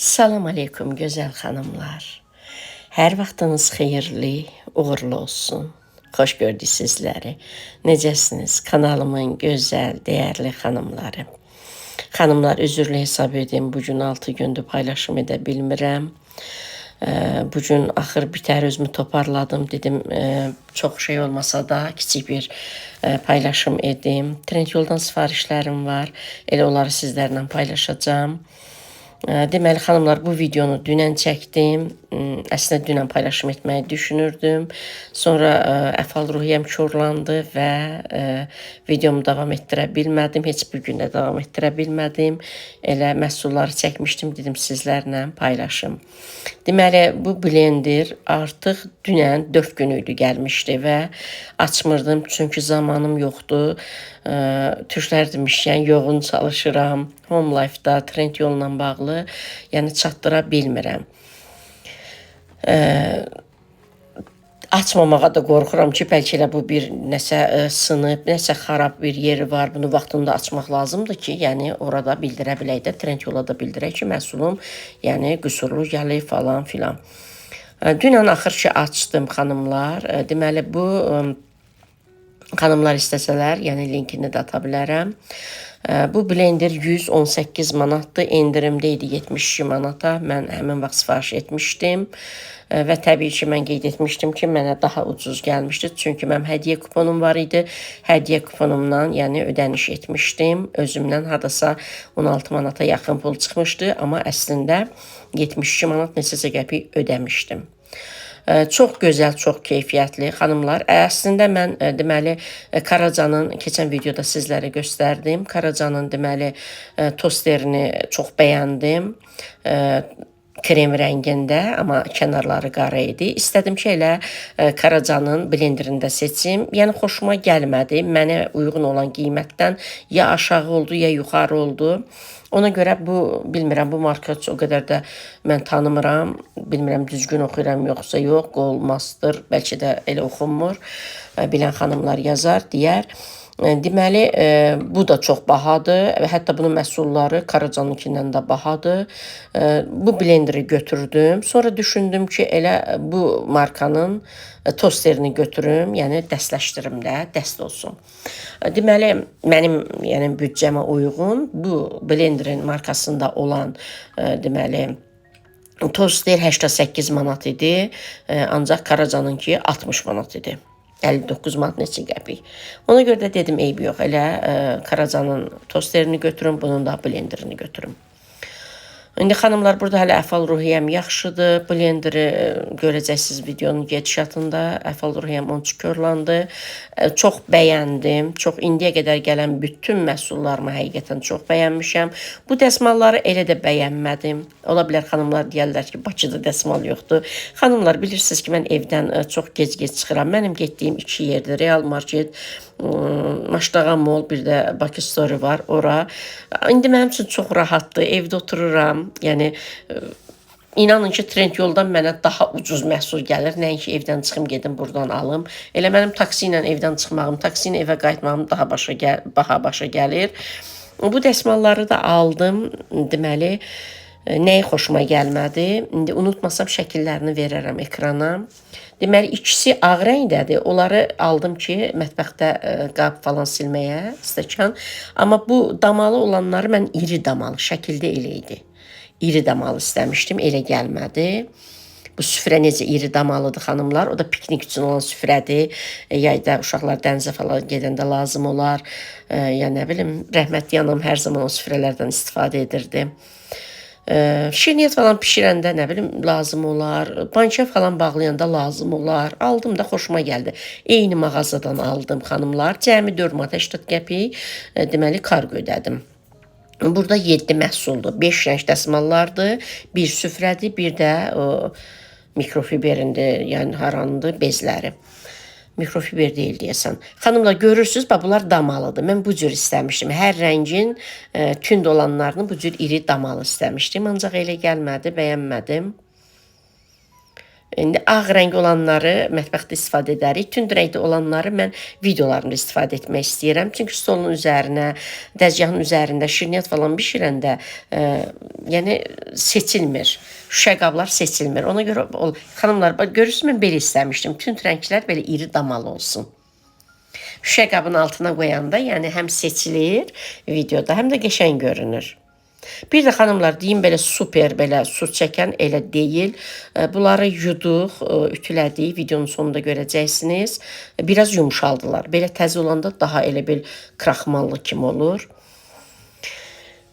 Salam aleykum gözəl xanımlar. Hər vaxtınız xeyirli, uğurlu olsun. Xoş gördük sizləri. Necəsiniz? Kanalımın gözəl, dəyərli xanımları. Xanımlar üzürlü hesab edin. Bu gün 6 gündür paylaşım edə bilmirəm. Bu gün axır bitər özümü toparladım. Dedim çox şey olmasa da kiçik bir paylaşım edim. Trendyoldan sifarişlərim var. Elə onları sizlərlə paylaşacağam. Ə, Deməli xanımlar bu videonu dünən çəkdim. M, Əslində dünən paylaşım etməyi düşünürdüm. Sonra ə, əfal ruhiyyəm korlandı və ə, videomu davam etdirə bilmədim. Heç bir gün də davam etdirə bilmədim. Elə məhsulları çəkmişdim, dedim sizlərlə paylaşım. Deməli bu blender artıq dünən 4 gün idi gəlmişdi və açmırdım çünki zamanım yoxdur. Ə, Türklər demişkən yoğun çalışıram. Home Life-da trend yolla bağlı, yəni çatdıra bilmirəm. açmamağa da qorxuram ki, bəlkə elə bu bir nəsə ə, sınıb, nəsə xarab bir yeri var. Bunu vaxtında açmaq lazımdır ki, yəni orada bildirə bilək də, trend yola da bildirək ki, məhsulum yəni qüsurlu gəlir falan filan. Ə, Dünən axır ki açdım xanımlar. Ə, Deməli bu ə, xanımlar istəsələr, yəni linkini də ata. Ə, Bu blender 118 manatdır. Endirimdə idi 72 manata. Mən həmin vaxt sifariş etmişdim. Ə, Və təbii ki, mən qeyd etmişdim ki, mənə daha ucuz gəlmişdi. Çünki mənim hədiyyə kuponum var idi. Hədiyyə kuponumdan, yəni ödəniş etmişdim. Özümdən hardasa 16 manata yaxın pul çıxmışdı, amma əslində 72 manat neçəsə qəpik ödəmişdim. Ə, Çox gözəl, çox keyfiyyətli xanımlar. Əslində mən deməli Karacanın keçən videoda sizlərə göstərdim. Karacanın deməli tosterini çox bəyəndim. Krem rəngində, amma kənarları qara idi. İstədim ki, elə Karacanın blenderində seçim. Yəni xoşuma gəlmədi. Mənə uyğun olan qiymətdən ya aşağı oldu, ya yuxarı oldu. Ona görə bu bilmirəm bu marka o qədər də mən tanımıram. Bilmirəm düzgün oxuyuram yoxsa yox, qolmastır, bəlkə də elə oxunmur. Bilən xanımlar yazar, deyər. Ə, Deməli, ə, bu da çox bahadır. və Hətta bunun məhsulları Karacanınkindən də bahadır. Bu blenderi götürdüm. Sonra düşündüm ki, elə bu markanın tosterini götürüm, yəni dəstləşdirim də, dəst olsun. Deməli, mənim yəni büdcəmə uyğun bu blenderin markasında olan deməli toster 88 manat idi, ancaq Karacanınki 60 manat idi. 59 manat neçə qəpik. Ona görə də dedim eybi yox, elə ə, Karacanın tosterini götürüm, bunun da blenderini götürüm. İndi xanımlar burada hələ əfal ruhiyyəm yaxşıdır. Blenderi ə, görəcəksiniz videonun gedişatında. Əfal ruhiyyəm onun korlandı. Ə, Çox bəyəndim. Çox indiyə qədər gələn bütün məhsullarımı həqiqətən çox bəyənmişəm. Bu dəsmalları elə də bəyənmədim. Ola bilər xanımlar deyərlər ki, Bakıda dəsmal yoxdur. Xanımlar bilirsiniz ki, mən evdən ə, çox gec-gec çıxıram. Mənim getdiyim iki yerdir. Real Market, Maşdağa Mall, bir də Bakı Story var, ora. İndi mənim üçün çox rahatdır. Evdə otururam. Yəni ə, İnanın ki, trend yoldan mənə daha ucuz məhsul gəlir. Nəinki evdən çıxım gedim buradan alım. Elə mənim taksi ilə evdən çıxmağım, taksi ilə evə qayıtmağım daha başa gəl baha başa gəlir. Bu dəsmalları da aldım. Deməli, e, nəyi xoşuma gəlmədi? İndi unutmasam şəkillərini verərəm ekrana. Deməli, ikisi ağ rəngdədir. Onları aldım ki, mətbəxdə ə, qab falan silməyə, stəkan. Amma bu damalı olanları mən iri damalı şəkildə elə. İri damalı istəmişdim, elə gəlmədi. Bu süfrə necə iri damalıdır xanımlar. O da piknik üçün olan süfrədir. E, Yayda uşaqlar dənizə falan gedəndə lazım olar. E, ya nə bilim, rəhmətli anam hər zaman o süfrələrdən istifadə edirdi. E, Şirniyyat falan bişirəndə nə bilim lazım olar. Banka falan bağlayanda lazım olar. Aldım da xoşuma gəldi. Eyni mağazadan aldım xanımlar. Cəmi 4 manat 80 qəpik. e, Deməli kargo ödədim. Burada 7 məhsuldur. 5 rəng dəsmallardır, bir süfrədir, bir də o mikrofiberindir, yəni harandır bezləri. Mikrofiber deyil deyəsən. Xanımlar görürsüz, bax bunlar damalıdır. Mən bu cür istəmişdim. Hər rəngin e, tünd olanlarını bu cür iri damalı istəmişdim, ancaq elə gəlmədi, bəyənmədim. İndi ağ rəng olanları mətbəxdə istifadə edərik. Tünd rəngdə olanları mən videolarımda istifadə etmək istəyirəm. Çünki stolun üzərinə, dəzgahın üzərində şirniyyat falan bişirəndə, e, yəni seçilmir. Şüşə qablar seçilmir. Ona görə o xanımlar bax görürsüz mən belə istəmişdim. Tünd rənglər belə iri damalı olsun. Şüşə qabın altına qoyanda, yəni həm seçilir videoda, həm də qəşəng görünür. Bir də xanımlar deyim belə super belə su çəkən elə deyil. E, Bunları yuduq, e, ütülədik. Videonun sonunda görəcəksiniz. E, Biraz yumşaldılar. Belə təzə olanda daha elə bil kraxmallı kimi olur.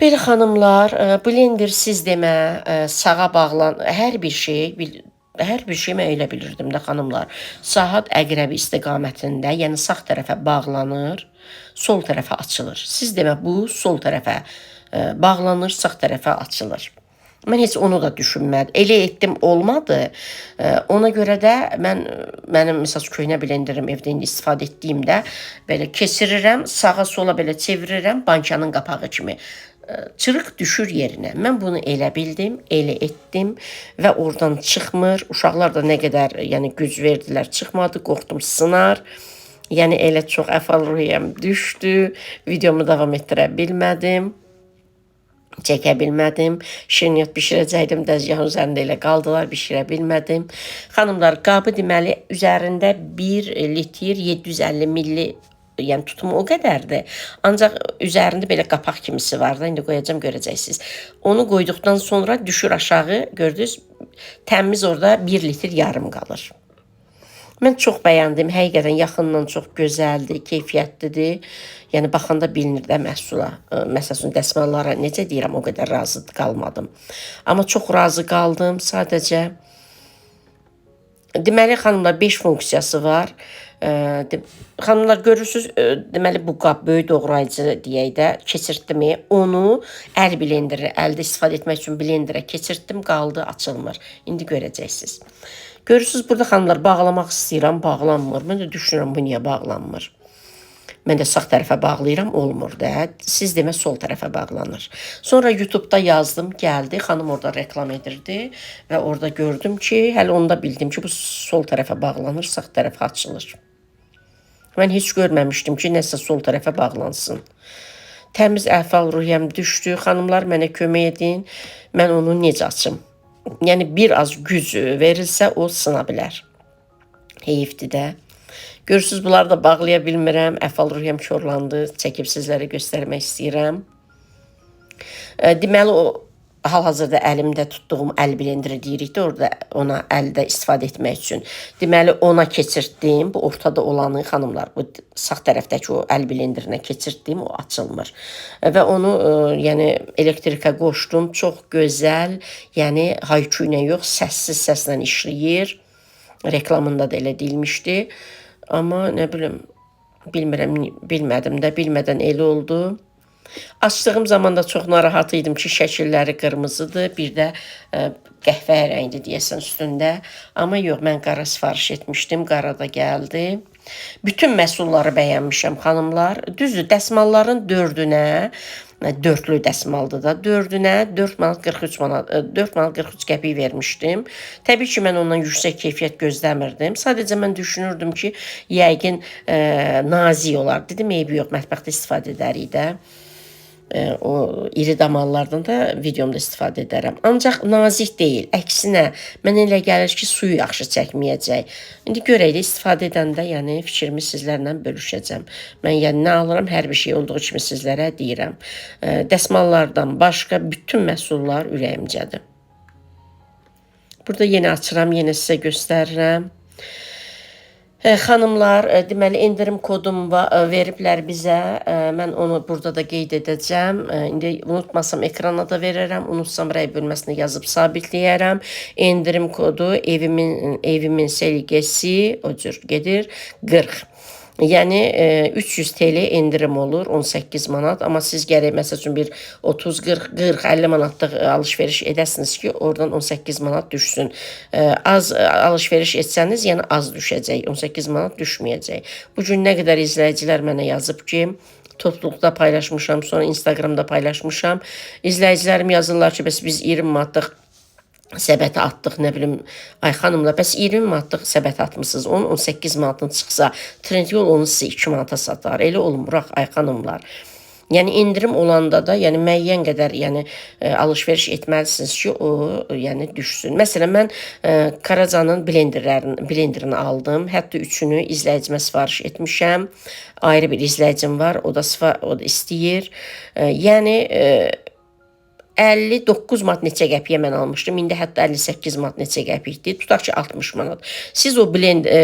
Belə xanımlar, blender siz demə, sağa bağlan, hər bir şey bil- hər bir şey mən elə bilirdim də xanımlar. Saat əqrəbi istiqamətində, yəni sağ tərəfə bağlanır, sol tərəfə açılır. Siz demə bu sol tərəfə e, bağlanır, sağ tərəfə açılır. Mən heç onu da düşünmədim. Elə etdim, olmadı. E, Ona görə də mən mənim məsəl köhnə blenderim evdə indi istifadə etdiyimdə belə keçirirəm, sağa sola belə çevirirəm, bankanın qapağı kimi e, çırıq düşür yerinə. Mən bunu elə bildim, elə etdim və oradan çıxmır. Uşaqlar da nə qədər yəni güc verdilər, çıxmadı, qorxdum sınar. Yəni elə çox əfal-ruhiyyəm düşdü. Videomu davam etdirə bilmədim çəkə bilmədim. Şirniyyat bişirəcəkdim, dəzgahın üzərində elə qaldılar, bişirə bilmədim. Xanımlar, qabı deməli üzərində 1 litr 750 milli yəni tutumu o qədərdir. Ancaq üzərində belə qapaq kimisi var da, indi qoyacağam görəcəksiniz. Onu qoyduqdan sonra düşür aşağı, gördünüz? Təmiz orada 1 litr yarım qalır. Mən çox bəyəndim. Həqiqətən yaxından çox gözəldir, keyfiyyətlidir. Yəni baxanda bilinir də məhsula. Ə, Məsələn, dəsmallara necə deyirəm, o qədər razı qalmadım. Amma çox razı qaldım. Sadəcə Deməli xanımlar 5 funksiyası var. De- Xanımlar görürsüz, ə, deməli bu qab böyük doğrayıcı deyək də keçirtdimi, onu əl blenderi, əldə istifadə etmək üçün blenderə keçirtdim, qaldı, açılmır. İndi görəcəksiniz. Görürsüz burada xanımlar bağlamaq istəyirəm, bağlanmır. Mən də düşünürəm bu niyə bağlanmır. Mən də sağ tərəfə bağlayıram, olmur da. Siz demə sol tərəfə bağlanır. Sonra YouTube-da yazdım, gəldi. Xanım orada reklam edirdi və orada gördüm ki, hələ onda bildim ki, bu sol tərəfə bağlanır, sağ tərəfə açılır. Mən heç görməmişdim ki, nəsə sol tərəfə bağlansın. Təmiz əhval-ruhiyyəm düşdü. Xanımlar mənə kömək edin. Mən onu necə açım? Yəni bir az güc verilsə o sına bilər. Heyifdir də. Görürsüz bunları da bağlaya bilmirəm. Əhval-ruhiyyəm korlandı. Çəkib sizlərə göstərmək istəyirəm. E, Deməli o hal-hazırda əlimdə tutduğum əl blenderi deyirik də orada ona əldə istifadə etmək üçün. Deməli ona keçirtdim. Bu ortada olanı xanımlar, bu sağ tərəfdəki o əl blenderinə keçirtdim, o açılmır. E, Və onu ə, yəni elektrikə qoşdum. Çox gözəl, yəni hay-küy ilə yox, səssiz səslə işləyir. Reklamında da elə deyilmişdi. Amma nə bilim, bilmirəm, bilmədim də, bilmədən elə oldu. Açdığım zaman da çox narahat idim ki, şəkilləri qırmızıdır, bir də ə, qəhvə rəngli deyəsən üstündə. Amma yox, mən qara sifariş etmişdim, qara da gəldi. Bütün məhsulları bəyənmişəm xanımlar. Düzdür, dəsmalların 4-ünə ə, dörtlü dəsmaldır da. 4-ünə 4 manat 43 manat, ə, 4 manat 43 qəpik vermişdim. Təbii ki, mən ondan yüksək keyfiyyət gözləmirdim. Sadəcə mən düşünürdüm ki, yəqin ə, nazik olar. Dedim, eybi yox, mətbəxdə istifadə edərik də. E, o iri damarlardan da videomda istifadə edərəm. Ancaq nazik deyil. Əksinə, mənə elə gəlir ki, suyu yaxşı çəkməyəcək. İndi görək də istifadə edəndə, yəni fikrimi sizlərlə bölüşəcəm. Mən yəni nə alıram, hər bir şey olduğu kimi sizlərə deyirəm. E, Dəsmallardan başqa bütün məhsullar ürəyimcədir. Burada yenə açıram, yenə sizə göstərirəm. E, Xanımlar, e, deməli endirim kodum e, veriblər bizə. Mən onu burada da qeyd edəcəm. İndi unutmasam ekrana da verərəm. Unutsam rəy bölməsinə yazıb sabitləyərəm. Endirim kodu evimin evimin səliqəsi o cür gedir 40. Yəni e, 300 TL endirim olur 18 manat, amma siz gərək məsəl bir 30 40 40 50 manatlıq e, alış-veriş edəsiniz ki, oradan 18 manat düşsün. E, Az e, alış-veriş etsəniz, yəni az düşəcək, 18 manat düşməyəcək. Bu gün nə qədər izləyicilər mənə yazıb ki, topluluqda paylaşmışam, sonra Instagramda paylaşmışam. İzləyicilərim yazırlar ki, biz 20 manatlıq səbətə atdıq, nə bilim, ay xanımlar, bəs 20 manatlıq səbət atmısınız, onun 18 manatın çıxsa, Trendyol onu sizə 2 manata satar. Elə olmur ax ay xanımlar. Yəni indirim olanda da, yəni müəyyən qədər, yəni ə, alış-veriş etməlisiniz ki, o yəni düşsün. Məsələn, mən ə, Karacanın blenderlərini, blenderini aldım. Hətta üçünü izləyicimə sifariş etmişəm. Ayrı bir izləyicim var, o da o da istəyir. Ə, yəni ə, 59 manat neçə qəpiyə mən almışdım. İndi hətta 58 manat neçə qəpikdir. Tutaq ki 60 manat. Siz o blend e,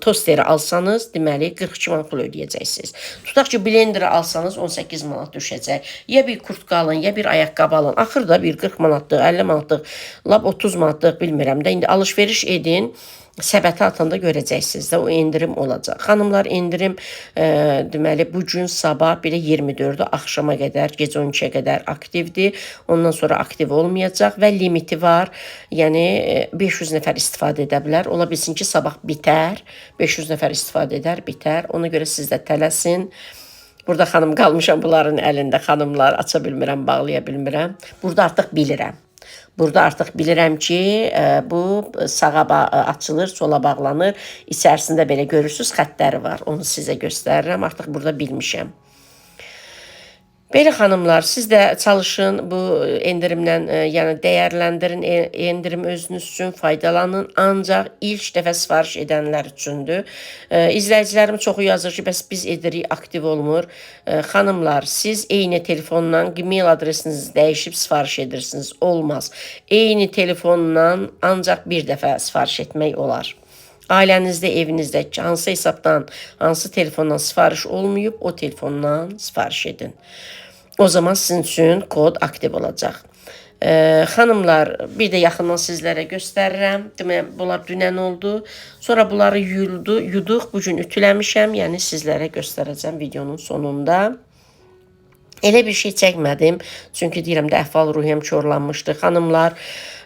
tosteri alsanız, deməli 42 manat pul ödəyəcəksiniz. Tutaq ki blenderi alsanız 18 manat düşəcək. Ya bir kurtka alın, ya bir ayaqqabı alın. Axırda bir 40 manatlıq, 50 manatlıq, lap 30 manatlıq bilmirəm də. İndi alış-veriş edin səbətə atanda görəcəksiniz də o endirim olacaq. Xanımlar endirim e, deməli bu gün sabah də 24-də axşama qədər, gecə 12-yə qədər aktivdir. Ondan sonra aktiv olmayacaq və limiti var. Yəni e, 500 nəfər istifadə edə bilər. Ola bilsin ki, sabah bitər. 500 nəfər istifadə edər, bitər. Ona görə siz də tələsin. Burada xanım qalmışam bunların əlində xanımlar aça bilmirəm, bağlaya bilmirəm. Burada artıq bilirəm. Burada artıq bilirəm ki, e, bu sağa açılır, sola bağlanır. İçərisində belə görürsüz xəttləri var. Onu sizə göstərirəm. Artıq burada bilmişəm. Belə xanımlar, siz də çalışın bu endirimdən, e, yəni dəyərləndirin, e, endirim özünüz üçün faydalanın. Ancaq ilk dəfə sifariş edənlər üçündür. E, izləyicilərim çoxu yazır ki, bəs biz edirik, aktiv olmur. E, xanımlar, siz eyni telefondan e-mail adresinizi dəyişib sifariş edirsiniz. Olmaz. Eyni telefondan ancaq bir dəfə sifariş etmək olar. Ailənizdə, evinizdə hansı hesabdan, hansı telefondan sifariş olmayıb, o telefondan sifariş edin. O zaman sizin üçün kod aktiv olacaq. Ee, xanımlar, bir də yaxından sizlərə göstərirəm. Demək, bunlar dünən oldu. Sonra bunları yuyuldu, yuduq. Bu gün ütüləmişəm. Yəni sizlərə göstərəcəm videonun sonunda. Elə bir şey çəkmədim. Çünki deyirəm də əhval-ruhiyyəm korlanmışdı. Xanımlar,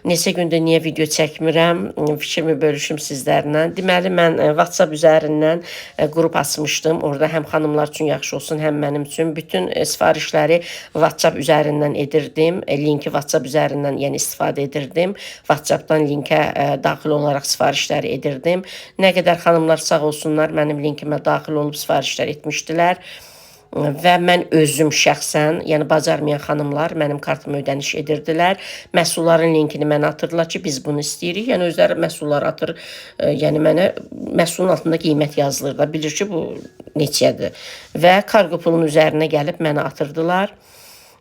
Neçə gündür niyə video çəkmirəm, fikrimi bölüşüm sizlərlə. Deməli mən e, WhatsApp üzərindən e, qrup açmışdım. Orada həm xanımlar üçün yaxşı olsun, həm mənim üçün bütün e, sifarişləri WhatsApp üzərindən edirdim. Linki WhatsApp üzərindən yəni istifadə edirdim. WhatsAppdan linkə daxil olaraq sifarişləri edirdim. Nə qədər xanımlar sağ olsunlar mənim linkimə daxil olub sifarişlər etmişdilər və mən özüm şəxsən, yəni bacarmayan xanımlar mənim kartıma ödəniş edirdilər. Məhsulların linkini mənə atırdılar ki, biz bunu istəyirik. Yəni özləri məhsullar atır. E, yəni mənə məhsulun altında qiymət yazılır da, bilir ki, bu neçədir. Və kargo pulun üzərinə gəlib mənə atırdılar.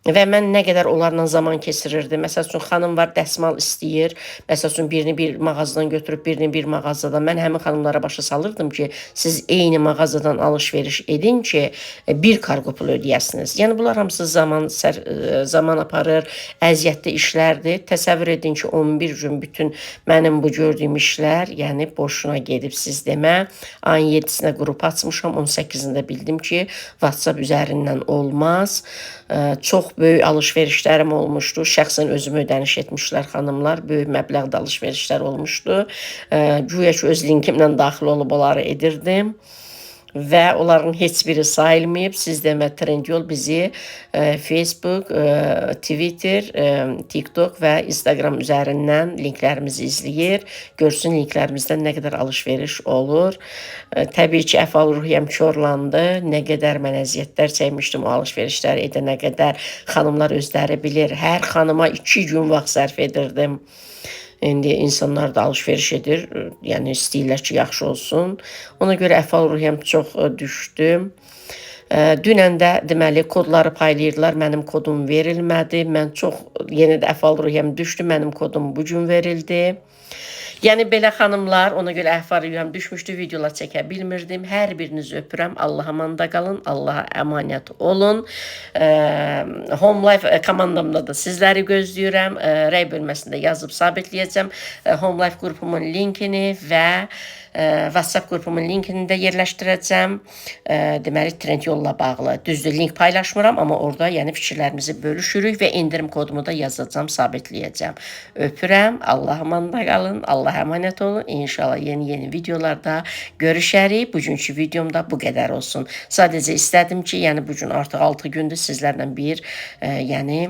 Və mən nə qədər onlarla zaman keçirirdim. Məsəl üçün xanım var, dəsmal istəyir. Məsəl üçün birini bir mağazadan götürüb birini bir mağazadan. Mən həmin xanımlara başa salırdım ki, siz eyni mağazadan alış-veriş edin ki, bir kargo pulu ödəyəsiniz. Yəni bunlar hamısı zaman sər, e, zaman aparır, əziyyətli işlərdir. Təsəvvür edin ki, 11 gün bütün mənim bu gördüyüm işlər, yəni boşuna gedib siz demə. Ayın 7-sinə qrup açmışam, 18-də bildim ki, WhatsApp üzərindən olmaz. Çox böyük alış-verişlərim olmuşdu. Şəxsən özümü ödəniş etmişlər xanımlar. Böyük məbləğdə alış-verişlər olmuşdu. Güya ki öz linkimlə daxil olub onları edirdim və onların heç biri sayılmayıb. Siz demə Trendyol bizi e, Facebook, e, Twitter, e, TikTok və Instagram üzərindən linklərimizi izləyir. Görsün linklərimizdən nə qədər alış-veriş olur. E, təbii ki, əhval-ruhiyyəm korlandı. Nə qədər mən əziyyətlər çəkmişdim o alış-verişləri edənə qədər. Xanımlar özləri bilir. Hər xanıma 2 gün vaxt sərf edirdim. İndi insanlar da alış-veriş edir. Yəni istəyirlər ki, yaxşı olsun. Ona görə əhval-ruhiyyəm çox düşdü. Dünən də deməli kodları paylayırdılar. Mənim kodum verilmədi. Mən çox yenə də əhval-ruhiyyəm düşdü. Mənim kodum bu gün verildi. Yəni belə xanımlar, ona görə əhval-ruhiyyəm düşmüşdü, videolar çəkə bilmirdim. Hər birinizi öpürəm. Allah amanda qalın, Allaha əmanət olun. E, Home Life komandamda da sizləri gözləyirəm. E, rəy bölməsində yazıb sabitləyəcəm e, Home Life qrupumun linkini və WhatsApp qrupumun linkini də yerləşdirəcəm. Deməli Trendyol-la bağlı. Düzdür, link paylaşmıram, amma orada yəni fikirlərimizi bölüşürük və endirim kodumu da yazacağam, sabitləyəcəm. Öpürəm. Allah amanda qalın. Allah əmanət olun. İnşallah yeni-yeni videolarda görüşərik. Bugünkü videomda bu qədər olsun. Sadəcə istədim ki, yəni bu gün artıq 6 gündür sizlərlə bir, e, yəni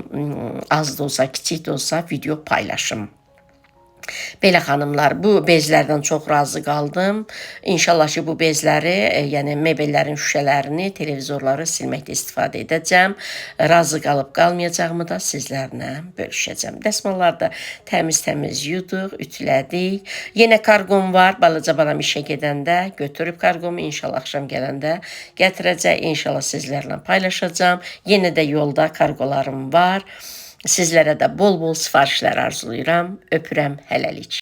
az da olsa, kiçik də olsa video paylaşım. Belə xanımlar, bu bezlərdən çox razı qaldım. İnşallah ki, bu bezləri, e, yəni mebellərin şüşələrini, televizorları silməkdə istifadə edəcəm. Razı qalıb qalmayacağımı da sizlərlə bölüşəcəm. Dəsmalları da təmiz-təmiz yuduq, ütülədik. Yenə karqom var. Balaca balam işə gedəndə götürüb karqomu inşallah axşam gələndə gətirəcək. İnşallah sizlərlə paylaşacağam. Yenə də yolda karqolarım var. Sizlərə də bol-bol sifarişlər arzulayıram. Öpürəm hələlik.